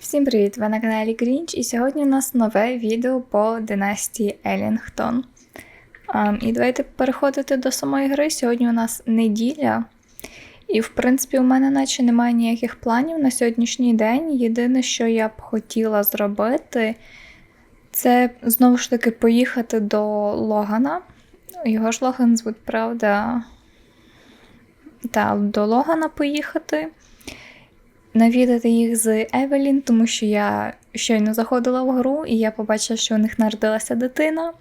Всім привіт! Ви на каналі Грінч, і сьогодні у нас нове відео по династії Елінгтон. Um, і давайте переходити до самої гри. Сьогодні у нас неділя. І, в принципі, у мене наче немає ніяких планів на сьогоднішній день. Єдине, що я б хотіла зробити, це знову ж таки поїхати до Логана. Його ж Логан звуть, правда? Так, до Логана поїхати навідати їх з Евелін, тому що я щойно заходила в гру і я побачила, що у них народилася дитина.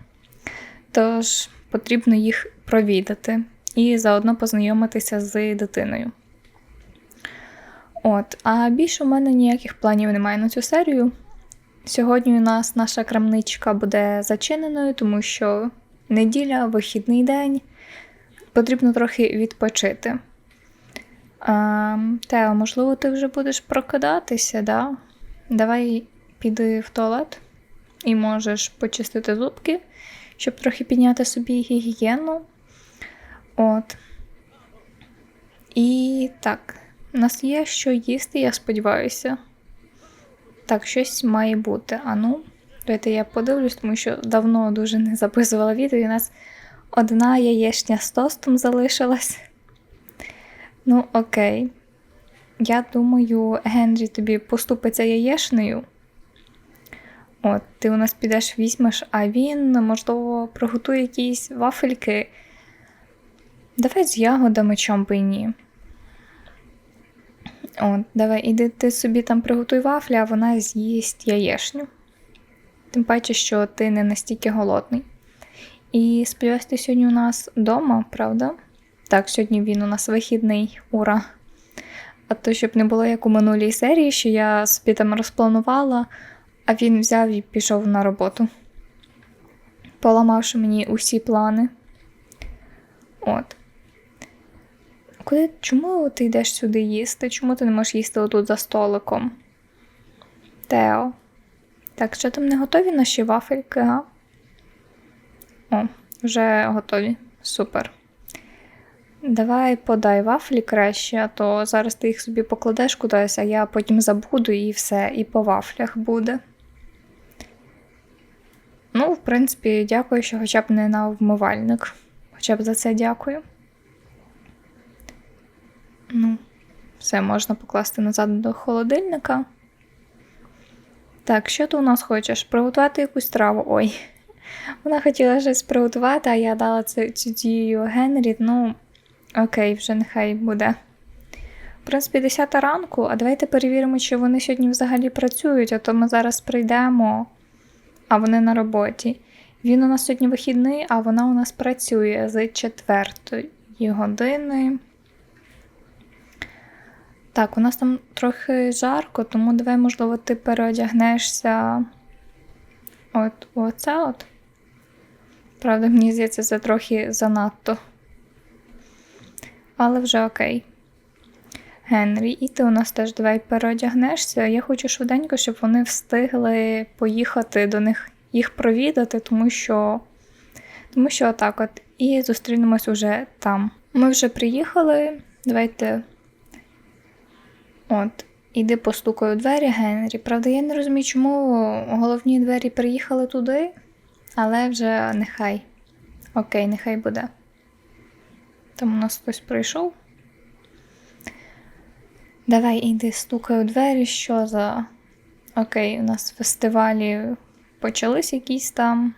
Тож потрібно їх провідати і заодно познайомитися з дитиною. От, а більше у мене ніяких планів немає на цю серію. Сьогодні у нас наша крамничка буде зачиненою, тому що неділя, вихідний день, потрібно трохи відпочити. А, Тео, можливо, ти вже будеш прокидатися, да? Давай піди в туалет і можеш почистити зубки, щоб трохи підняти собі гігієну. От. І так, у нас є що їсти, я сподіваюся. Так, щось має бути. А ну, давайте я подивлюсь, тому що давно дуже не записувала відео. і У нас одна яєчня з тостом залишилась. Ну, окей. Я думаю, Генрі тобі поступиться яєшнею. От, ти у нас підеш візьмеш, а він, можливо, приготує якісь вафельки. Давай з ягодами чом би ні. От, давай, іди ти собі там приготуй вафлі, а вона з'їсть яєшню. Тим паче, що ти не настільки голодний. І сподіваюся, ти сьогодні у нас вдома, правда? Так, сьогодні він у нас вихідний, ура! А то, щоб не було як у минулій серії, що я собі там розпланувала, а він взяв і пішов на роботу, поламавши мені усі плани. От. Куди, Чому ти йдеш сюди їсти? Чому ти не можеш їсти отут за столиком? Тео. Так, що там не готові наші вафельки, а? О, вже готові. Супер. Давай подай вафлі краще, а то зараз ти їх собі покладеш кудись, а я потім забуду і все, і по вафлях буде. Ну, в принципі, дякую, що хоча б не на вмивальник. Хоча б за це дякую. Ну, все можна покласти назад до холодильника. Так, що ти у нас хочеш? Приготувати якусь траву. Ой. Вона хотіла щось приготувати, а я дала дію Генрі, ну. Окей, вже нехай буде. В принципі, 10 ранку, а давайте перевіримо, чи вони сьогодні взагалі працюють, а то ми зараз прийдемо, а вони на роботі. Він у нас сьогодні вихідний, а вона у нас працює з 4 години. Так, у нас там трохи жарко, тому давай, можливо, ти переодягнешся от оце от. Правда, мені здається, це трохи занадто але вже окей. Генрі, і ти у нас теж давай переодягнешся. Я хочу швиденько, щоб вони встигли поїхати до них їх провідати, тому що тому що отак от. І зустрінемось уже там. Ми вже приїхали. Давайте. От, іди постукаю двері Генрі. Правда, я не розумію, чому головні двері приїхали туди, але вже нехай. Окей, нехай буде. Там у нас хтось прийшов. Давай іди стукай у двері, що за. Окей, у нас фестивалі почались якісь там.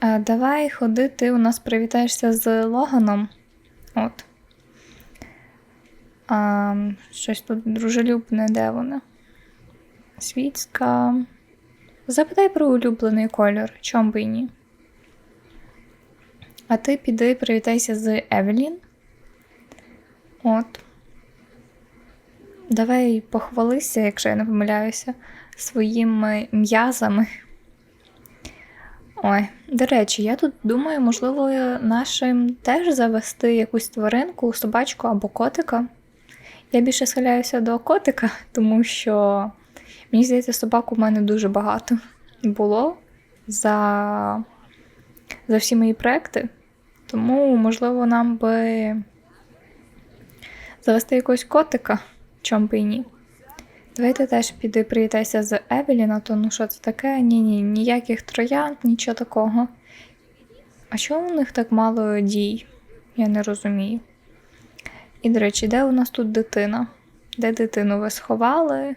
А, Давай ходи, ти у нас привітаєшся з Логаном. От. А, Щось тут дружелюбне, де вона? Світська. Запитай про улюблений кольор, чом би і ні. А ти піди привітайся з Евелін. От. Давай похвалися, якщо я не помиляюся, своїми м'язами. Ой, до речі, я тут думаю, можливо, нашим теж завести якусь тваринку, собачку або котика. Я більше схиляюся до котика, тому що, мені здається, собак у мене дуже багато було за, за всі мої проекти. Тому, можливо, нам би завести якогось котика, чом би і ні. Давайте теж піди привітайся з Евелін, а то ну що це таке? Ні, ні, ніяких троянд, нічого такого. А чому у них так мало дій? Я не розумію. І, до речі, де у нас тут дитина? Де дитину ви сховали?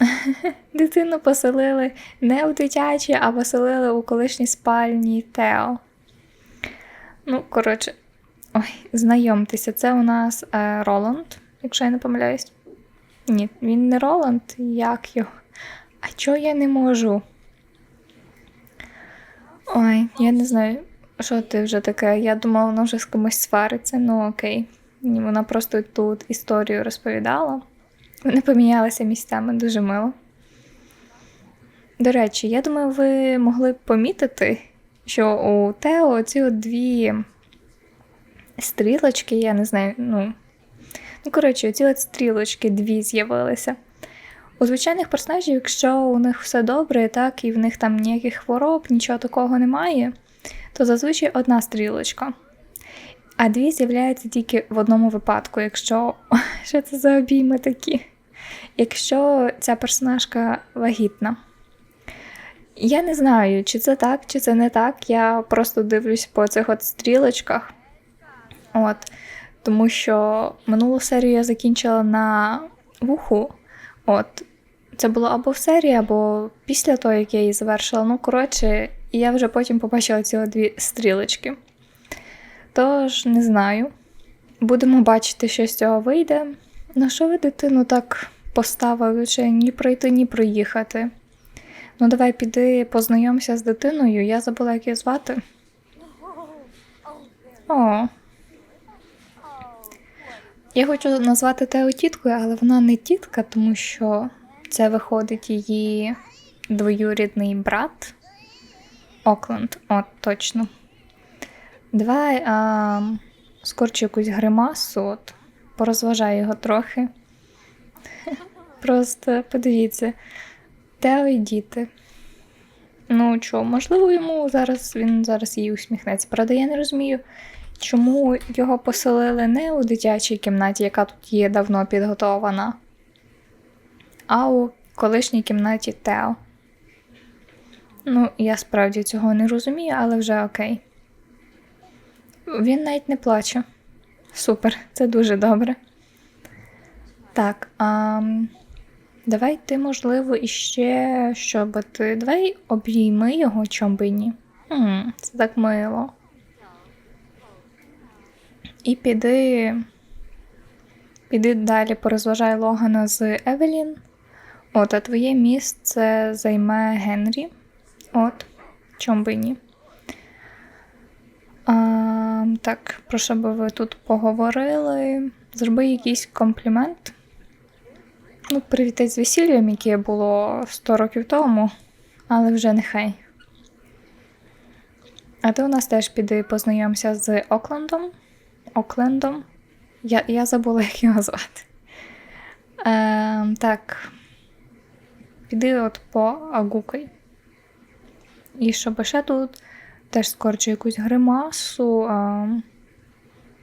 Дитину поселили не в дитячі, а поселили у колишній спальні Тео. Ну, коротше, ой, знайомтеся, це у нас е, Роланд, якщо я не помиляюсь. Ні, він не Роланд, як його? А чого я не можу? Ой, я не знаю, що ти вже таке. Я думала, вона вже з кимось свариться, ну окей. Ні, вона просто тут історію розповідала. Вони помінялися місцями дуже мило. До речі, я думаю, ви могли помітити, що у Тео ці от дві стрілочки, я не знаю, ну. Ну, коротше, ці от стрілочки дві з'явилися. У звичайних персонажів, якщо у них все добре, так, і в них там ніяких хвороб, нічого такого немає, то зазвичай одна стрілочка. А дві з'являються тільки в одному випадку, якщо. Що це за обійми такі? Якщо ця персонажка вагітна. Я не знаю, чи це так, чи це не так. Я просто дивлюсь по цих от стрілочках. От. Тому що минулу серію я закінчила на вуху. От. Це було або в серії, або після того, як я її завершила. Ну, коротше, я вже потім побачила ці дві стрілочки. Тож, не знаю. Будемо бачити, що з цього вийде. На що ви дитину так поставили, чи ні пройти, ні проїхати? Ну, давай піди познайомся з дитиною, я забула, як її звати. О. Я хочу назвати Тео тіткою, але вона не тітка, тому що це виходить її двоюрідний брат. Окленд, от точно. Давай а, скорчу якусь гримасу, от, порозважаю його трохи. Просто подивіться, Тео і діти. Ну що, можливо, йому зараз він зараз їй усміхнеться. Правда, я не розумію, чому його поселили не у дитячій кімнаті, яка тут є давно підготована, а у колишній кімнаті Тео. Ну, я справді цього не розумію, але вже окей. Він навіть не плаче. Супер, це дуже добре. Так, а, давай ти, можливо, іще щоб ти. Давай обійми його, чом би ні. М, Це так мило. І піди. Піди далі порозважай Логана з Евелін. От, а твоє місце займе Генрі. От, чом би ні. А, так, про що би ви тут поговорили? Зроби якийсь комплімент. Ну, привітати з весіллям, яке було 100 років тому, але вже нехай. А ти у нас теж піди познайомся з Оклендом. Оклендом. Я я забула, як його звати. Е, Так. Піди от по Агукай. І щоб ще тут теж скорчу якусь гримасу а,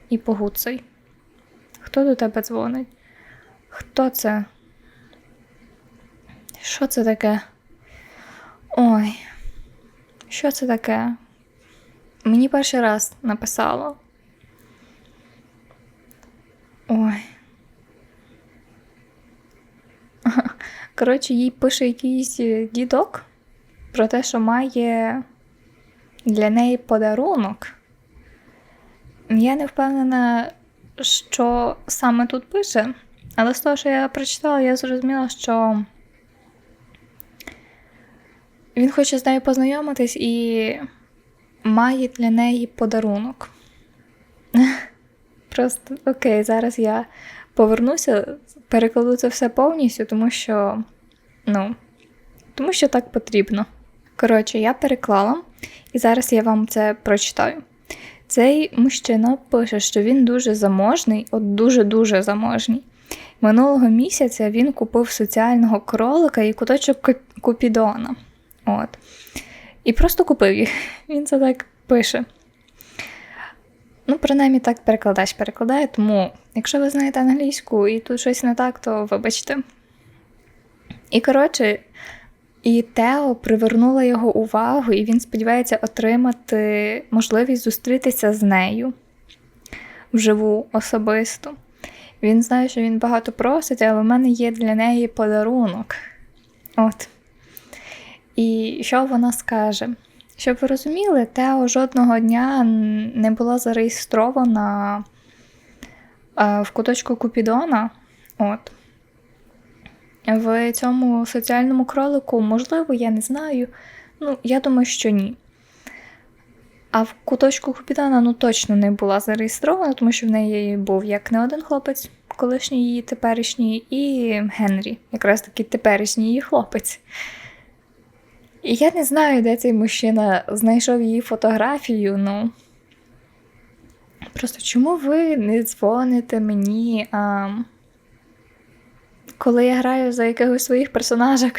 і погуцай. Хто до тебе дзвонить? Хто це? Що це таке? Ой, що це таке? Мені перший раз написало. Ой. Коротше, їй пише якийсь дідок про те, що має для неї подарунок. Я не впевнена, що саме тут пише, але з того, що я прочитала, я зрозуміла, що він хоче з нею познайомитись і має для неї подарунок. Просто окей, зараз я повернуся, перекладу це все повністю, тому що, ну, тому що так потрібно. Коротше, я переклала, і зараз я вам це прочитаю. Цей мужчина пише, що він дуже заможний, от дуже-дуже заможний. Минулого місяця він купив соціального кролика і куточок Купідона. От. І просто купив їх. Він це так пише. Ну, принаймні так перекладач перекладає, тому, якщо ви знаєте англійську і тут щось не так, то вибачте. І коротше, і Тео привернула його увагу, і він сподівається отримати можливість зустрітися з нею вживу особисто. Він знає, що він багато просить, але в мене є для неї подарунок. От. І що вона скаже? Щоб ви розуміли, Тео жодного дня не була зареєстрована е, в куточку Купідона. От. В цьому соціальному кролику, можливо, я не знаю. Ну, я думаю, що ні. А в куточку Купідона ну, точно не була зареєстрована, тому що в неї був як не один хлопець, колишній її теперішній, і Генрі, якраз таки теперішній її хлопець. І я не знаю, де цей мужчина знайшов її фотографію, ну. Просто чому ви не дзвоните мені, а, коли я граю за якихось своїх персонажок?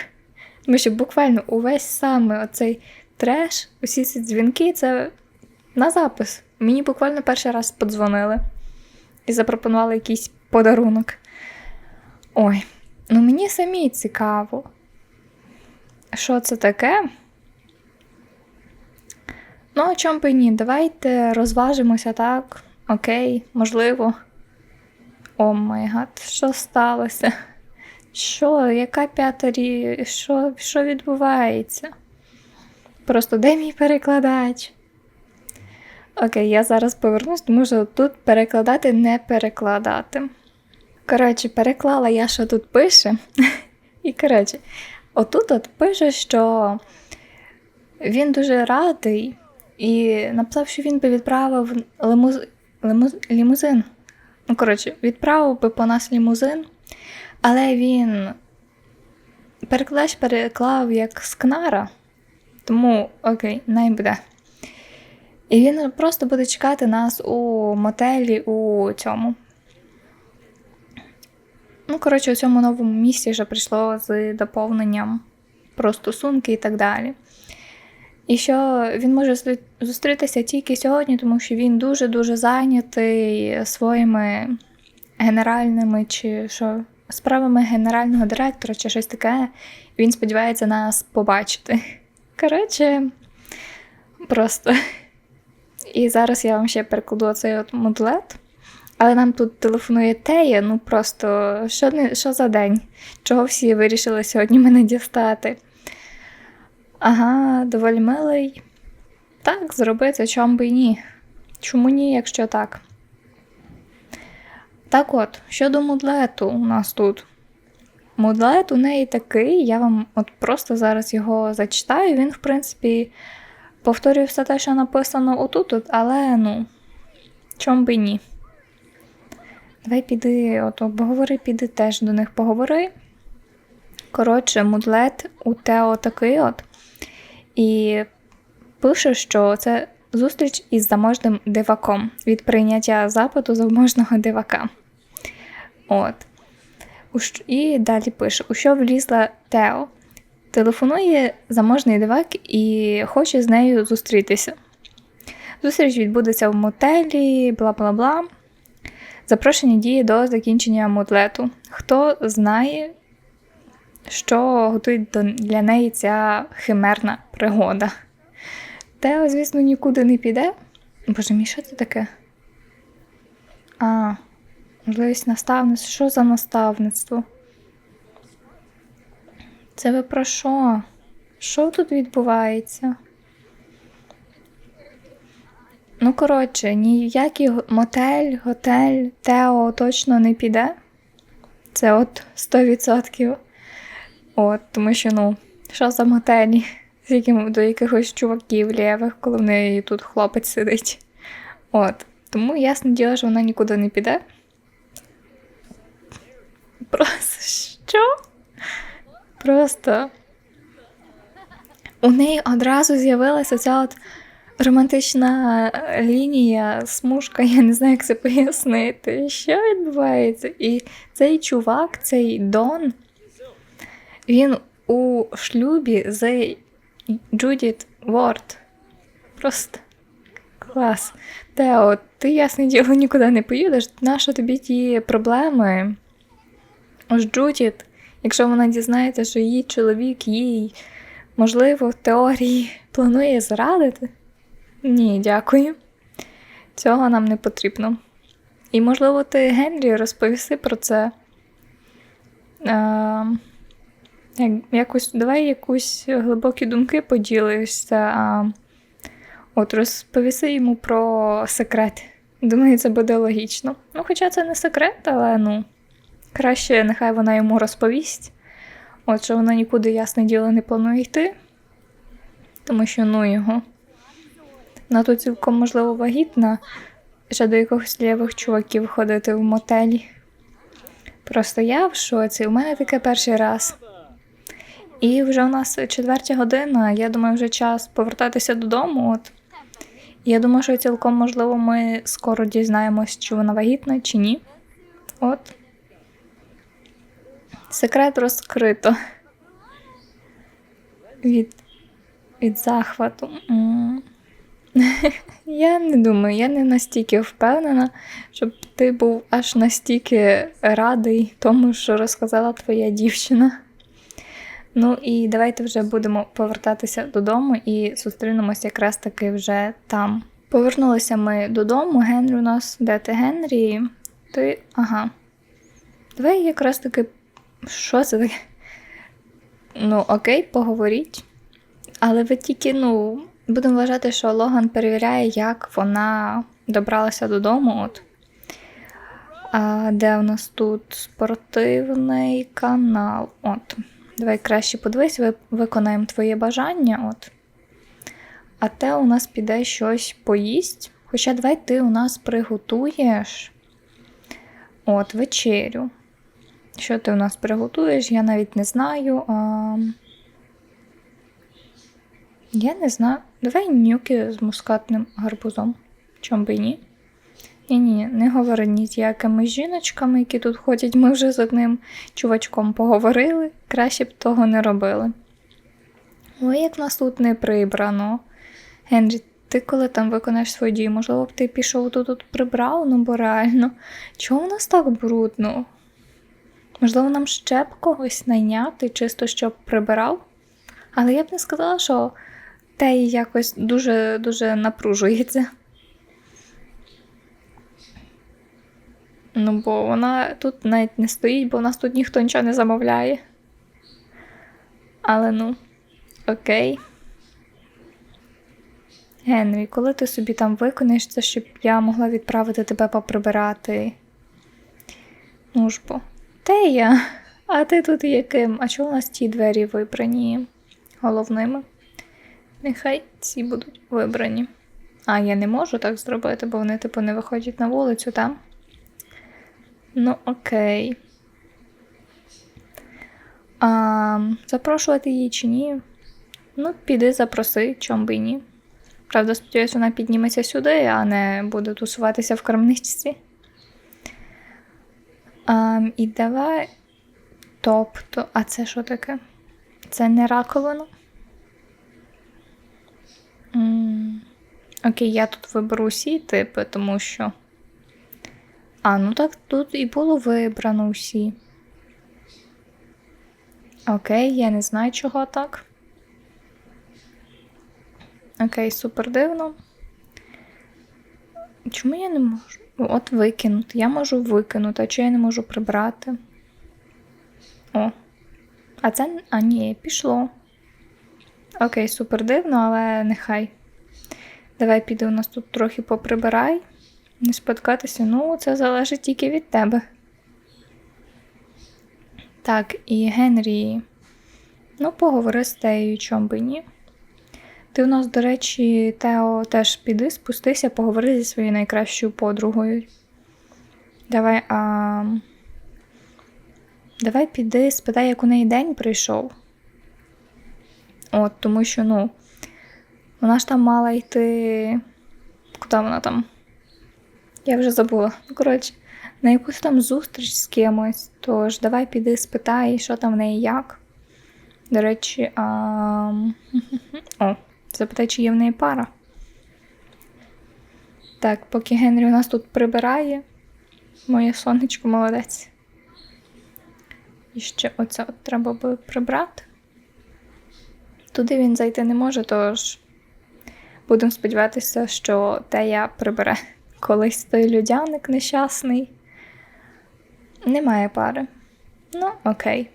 Тому що буквально увесь саме оцей треш, усі ці дзвінки це на запис. Мені буквально перший раз подзвонили і запропонували якийсь подарунок. Ой, ну мені самі цікаво. Що це таке? Ну, чому б і ні, давайте розважимося так. Окей, можливо. О май гад, що сталося? Що, яка п'ята рі... Що, що відбувається? Просто де мій перекладач? Окей, я зараз повернусь, тому що тут перекладати не перекладати. Коротше, переклала я, що тут пише. І, коротше, отут от пише, що він дуже радий і написав, що він би відправив лимуз... Лимуз... лімузин. Ну, коротше, відправив би по нас лімузин, але він перекладач переклав як скнара, тому окей, най буде. І він просто буде чекати нас у мотелі у цьому. Ну, коротше, у цьому новому місці вже прийшло з доповненням про стосунки і так далі. І що він може зустрітися тільки сьогодні, тому що він дуже-дуже зайнятий своїми генеральними чи що, справами генерального директора чи щось таке. Він сподівається нас побачити. Коротше, просто. І зараз я вам ще перекладу цей от мудлет. Але нам тут телефонує Тея, ну просто що не, що за день? Чого всі вирішили сьогодні мене дістати? Ага, доволі милий. Так, зробити, чом би ні. Чому ні, якщо так? Так от, щодо мудлету у нас тут. Мудлет у неї такий, я вам от просто зараз його зачитаю. Він, в принципі, повторює все те, що написано отут, -от, але ну, чом би ні. Давай піди, от поговори, піди теж до них поговори. Коротше, мудлет у Тео такий от. І пише, що це зустріч із заможним диваком від прийняття запиту заможного дивака. От. І далі пише: у що влізла Тео? Телефонує заможний дивак і хоче з нею зустрітися. Зустріч відбудеться в мотелі, бла бла бла. Запрошення діє до закінчення мутлету. Хто знає, що готує для неї ця химерна пригода? Тео, звісно, нікуди не піде. Боже мій, що це таке? А, можливість наставництва. Що за наставництво? Це ви про що? Що тут відбувається? Ну, коротше, ніякий мотель, готель, Тео точно не піде. Це от 100%. От, Тому що, ну, що за мотелі? З яким до якихось чуваків лєвих, коли в неї тут хлопець сидить. От. Тому ясне діло, що вона нікуди не піде. Просто що? Просто у неї одразу з'явилася ця от романтична лінія, смужка, я не знаю, як це пояснити. Що відбувається? І цей чувак, цей Дон, він у шлюбі з Джудіт Ворд. Просто клас. Тео, ти ясне діло нікуди не поїдеш. Нащо тобі ті проблеми з Джудіт? Якщо вона дізнається, що її чоловік їй, можливо, в теорії планує зрадити. Ні, дякую. Цього нам не потрібно. І, можливо, ти Генрі розповіси про це. Як, якось, Давай якусь глибокі думки поділишся. А, От розповіси йому про секрет. Думаю, це буде логічно. Ну, хоча це не секрет, але ну, краще нехай вона йому розповість. От що вона нікуди, ясне діло, не планує йти, тому що ну його. Вона тут цілком, можливо, вагітна, ще до якихось лівих чуваків ходити в мотелі. Просто я в шоці, у мене таке перший раз. І вже у нас четвертя година, я думаю, вже час повертатися додому. От. Я думаю, що цілком можливо ми скоро дізнаємось, чи вона вагітна, чи ні. От. Секрет розкрито. Від від захвату. Я не думаю, я не настільки впевнена, щоб ти був аж настільки радий тому, що розказала твоя дівчина. Ну і давайте вже будемо повертатися додому і зустрінемося якраз таки вже там. Повернулися ми додому. Генрі у нас де ти Генрі? Ти. Ага. Давай якраз таки. Що це таке? Ну, окей, поговоріть. Але ви тільки, ну, будемо вважати, що Логан перевіряє, як вона добралася додому. От. А Де у нас тут спортивний канал? От. Давай краще подивись, виконаємо твоє бажання. От. А те у нас піде щось поїсть. Хоча давай ти у нас приготуєш от вечерю. Що ти у нас приготуєш, я навіть не знаю. А... Я не знаю. Давай нюки з мускатним гарбузом. Чом би ні? Ні, ні, не говори ні з якими жіночками, які тут ходять. Ми вже з одним чувачком поговорили, краще б того не робили. Ой, як нас тут не прибрано. Генрі, ти коли там виконаєш свою дію, можливо б ти пішов тут тут прибрав, ну бо реально. Чого у нас так брудно? Можливо, нам ще б когось найняти, чисто щоб прибирав. Але я б не сказала, що те якось дуже-дуже напружується. Ну, бо вона тут навіть не стоїть, бо у нас тут ніхто нічого не замовляє. Але ну, окей. Генрі, коли ти собі там виконаєш це, щоб я могла відправити тебе поприбирати? Ну ж бо. Те я. А ти тут яким? А чого у нас ті двері вибрані головними? Нехай ці будуть вибрані. А, я не можу так зробити, бо вони, типу, не виходять на вулицю, там. Ну, окей. А, Запрошувати її чи ні? Ну, піди запроси, чом би і ні. Правда, сподіваюся, вона підніметься сюди, а не буде тусуватися в крамничці. А, І давай. Тобто, а це що таке? Це не раковина? Окей, я тут виберу усі типи, тому що. А, ну так тут і було вибрано усі. Окей, я не знаю, чого так. Окей, супер дивно. Чому я не можу? От викинути. Я можу викинути, а чого я не можу прибрати? О. А це. А, ні, пішло. Окей, супер дивно, але нехай. Давай піде у нас тут трохи поприбирай. Не споткатися, ну, це залежить тільки від тебе. Так, і Генрі. Ну, поговори з тею, чом би ні. Ти у нас, до речі, Тео теж піди, спустися, поговори зі своєю найкращою подругою. Давай, а... Давай піди, спитай, як у неї день прийшов. От, тому що, ну, вона ж там мала йти. Куди вона там? Я вже забула. Ну, коротше, на якусь там зустріч з кимось. Тож, давай піди, спитай, що там в неї як. До речі, а... О, запитай, чи є в неї пара. Так, поки Генрі у нас тут прибирає, моє сонечко молодець. І ще оце от треба би прибрати. Туди він зайти не може, тож будемо сподіватися, що Тея прибере колись той людяник нещасний. Немає пари. Ну, окей.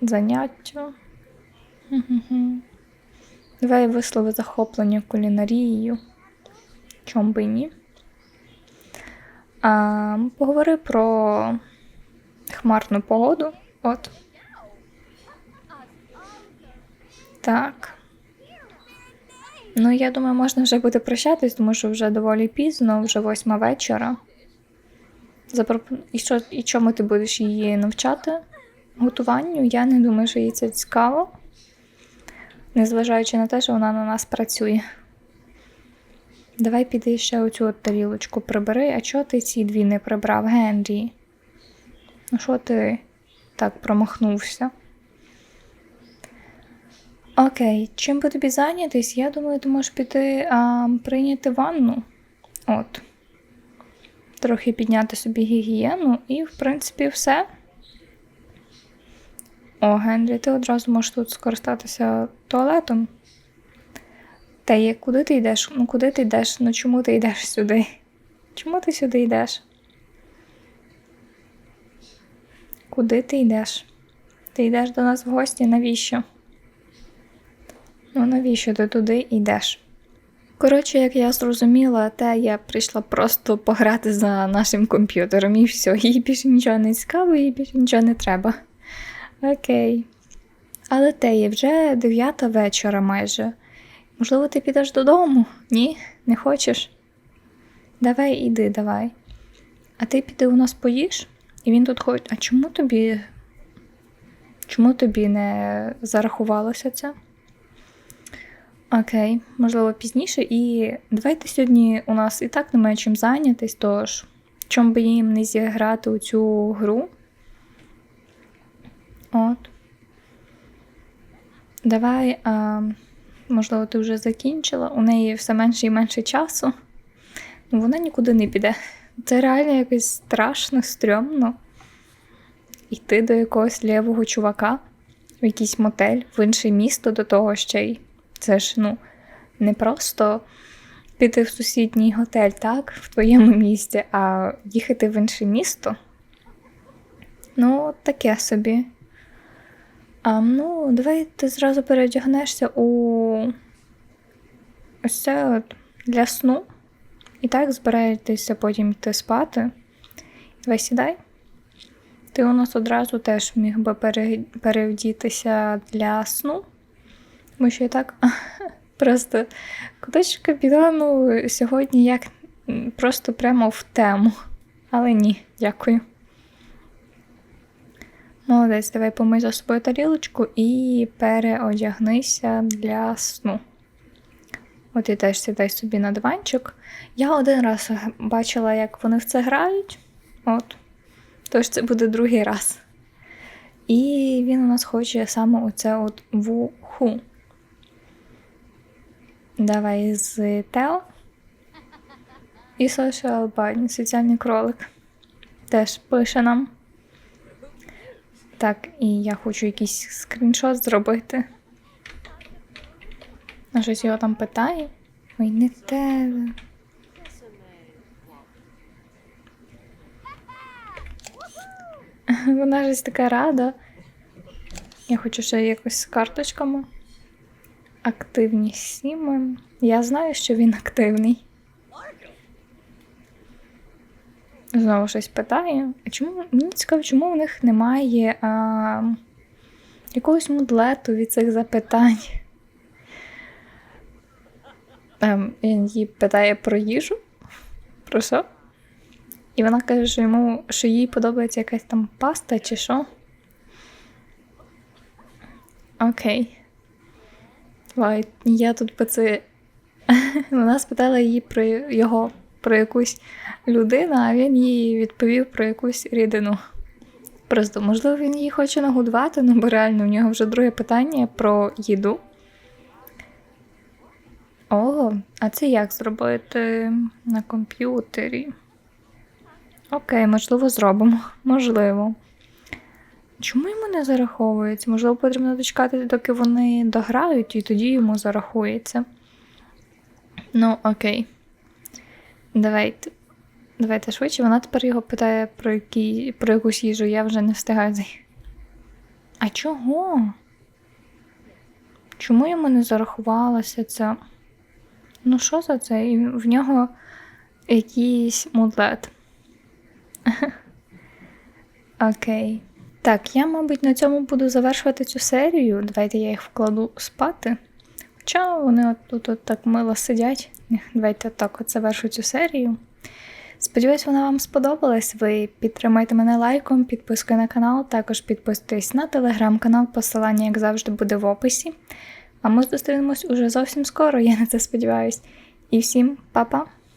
Заняття. Давай вислови захоплення кулінарією. Чом би ні. А, поговори про хмарну погоду. От. Так. Ну, я думаю, можна вже буде прощатись, тому що вже доволі пізно, вже восьма вечора. Запропон... І, що, і чому ти будеш її навчати? Готуванню? Я не думаю, що їй це цікаво, незважаючи на те, що вона на нас працює. Давай піди ще оцю от тарілочку прибери, а чого ти ці дві не прибрав, Генрі? Ну що ти так промахнувся? Окей, чим би тобі зайнятись? Я думаю, ти можеш піти а, прийняти ванну. От. Трохи підняти собі гігієну і, в принципі, все. О, Генрі, ти одразу можеш тут скористатися туалетом. Та є, куди ти йдеш? Ну куди ти йдеш? Ну чому ти йдеш сюди? Чому ти сюди йдеш? Куди ти йдеш? Ти йдеш до нас в гості? Навіщо? Ну навіщо ти туди йдеш? Коротше, як я зрозуміла, те я прийшла просто пограти за нашим комп'ютером і все, їй більше нічого не цікаво, їй більше нічого не треба. Окей. Але те є вже дев'ята вечора майже. Можливо, ти підеш додому? Ні? Не хочеш? Давай іди, давай. А ти піди у нас поїш? І він тут ходить. А чому тобі? Чому тобі не зарахувалося це? Окей, можливо, пізніше. І давайте сьогодні у нас і так немає чим зайнятись, тож чому би їм не зіграти у цю гру? От. Давай, а, можливо, ти вже закінчила. У неї все менше і менше часу. Ну, вона нікуди не піде. Це реально якось страшно, стрьомно. Йти до якогось лівого чувака в якийсь мотель, в інше місто до того ще й. Це ж, ну, не просто піти в сусідній готель, так, в твоєму місті, а їхати в інше місто. Ну, таке собі. А, Ну, давай ти зразу переодягнешся у ось це от для сну. І так збираєтеся потім йти спати. Давай сідай. Ти у нас одразу теж міг би пере... перевдітися для сну. Тому що я так просто кудись капітану сьогодні як просто прямо в тему. Але ні, дякую. Молодець, давай помий за собою тарілочку і переодягнися для сну. От і теж сідай собі на диванчик. Я один раз бачила, як вони в це грають. От. Тож це буде другий раз. І він у нас хоче саме оце от вуху. Давай з Тео. І Social Bunny, соціальний кролик. Теж пише нам. Так, і я хочу якийсь скріншот зробити. А щось його там питає. Ой, не те. Вона ж така рада. Я хочу ще якось з карточками. Активні сіми. Я знаю, що він активний. Знову щось питає. А чому мені цікаво, чому у них немає а, якогось мудлету від цих запитань? Ем, Він її питає про їжу. Про що? І вона каже, що йому, що їй подобається якась там паста чи що. Окей. Лайт, я тут по це. Вона спитала її про його про якусь людину, а він їй відповів про якусь рідину. Просто, можливо, він її хоче нагодувати, ну бо реально у нього вже друге питання про їду. О, а це як зробити на комп'ютері? Окей, можливо, зробимо. Можливо. Чому йому не зараховується? Можливо, потрібно дочекати, доки вони дограють, і тоді йому зарахується. Ну, окей. Давайте. Давайте швидше. Вона тепер його питає про, які, про якусь їжу, я вже не встигаю. А чого? Чому йому не зарахувалося це? Ну, що за це? І в нього якийсь мудлет. Окей. Так, я, мабуть, на цьому буду завершувати цю серію. Давайте я їх вкладу спати. Хоча вони от тут от так мило сидять. Давайте так от завершу цю серію. Сподіваюсь, вона вам сподобалась. Ви підтримайте мене лайком, підпискою на канал, також підписуйтесь на телеграм-канал, посилання, як завжди, буде в описі. А ми зустрінемось уже зовсім скоро, я на це сподіваюсь. І всім па-па!